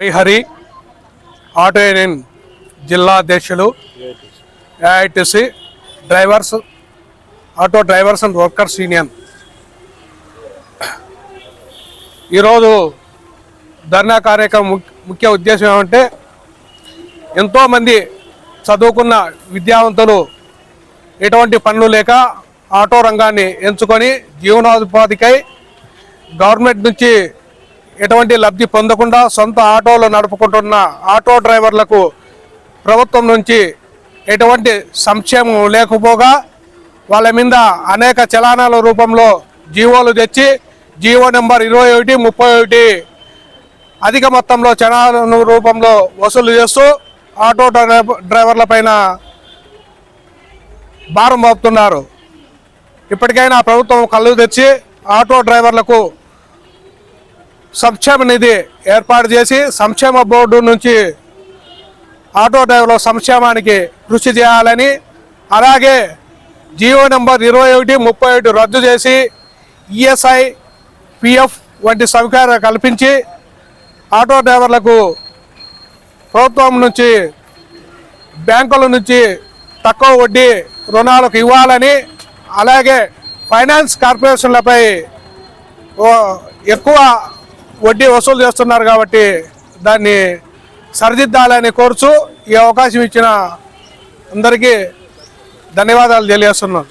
Hari auto union జిల్లా అధ్యక్షులు AITC drivers auto drivers and workers union. ఈరోజు ధర్నా కార్యక్రమం ముఖ్య- ముఖ్య ఉద్దేశం ఏమంటే ఎంతోమంది చదువుకున్న విద్యావంతులు ఎటువంటి పనులు లేక ఆటో రంగాన్ని ఎంచుకొని జీవనోపాధికై గవర్నమెంట్ నుంచి ఎటువంటి లబ్ధి పొందకుండా సొంత ఆటోలు నడుపుకుంటున్న ఆటో డ్రైవర్లకు ప్రభుత్వం నుంచి ఎటువంటి సంక్షేమం లేకపోగా వాళ్ళ మీద అనేక చలానాల రూపంలో జీవోలు తెచ్చి జీవో నెంబర్ ఇరవై ఒకటి ముప్పై ఒకటి అధిక మొత్తంలో చలాన రూపంలో వసూలు చేస్తూ ఆటో డ్రైవ- డ్రైవర్ల పైన భారం మోపుతున్నారు. ఇప్పటికైనా ప్రభుత్వం కళ్ళు తెచ్చి ఆటో డ్రైవర్లకు సంక్షేమ నిధి ఏర్పాటు చేసి సంక్షేమ బోర్డు నుంచి ఆటో డ్రైవర్ల సంక్షేమానికి కృషి చేయాలని అలాగే జియో నెంబర్ ఇరవై ఒకటి ముప్పై ఒకటి రద్దు చేసి ఈఎస్ఐ పిఎఫ్ వంటి సౌకర్యాలు కల్పించి ఆటో డ్రైవర్లకు ప్రభుత్వం నుంచి బ్యాంకుల నుంచి తక్కువ వడ్డీ రుణాలకు ఇవ్వాలని అలాగే ఫైనాన్స్ కార్పొరేషన్లపై ఓ ఎక్కువ వడ్డీ వసూలు చేస్తున్నారు కాబట్టి దాన్ని సరిదిద్దాలని కోరుచు ఈ అవకాశం ఇచ్చిన అందరికీ ధన్యవాదాలు తెలియజేస్తున్నాను.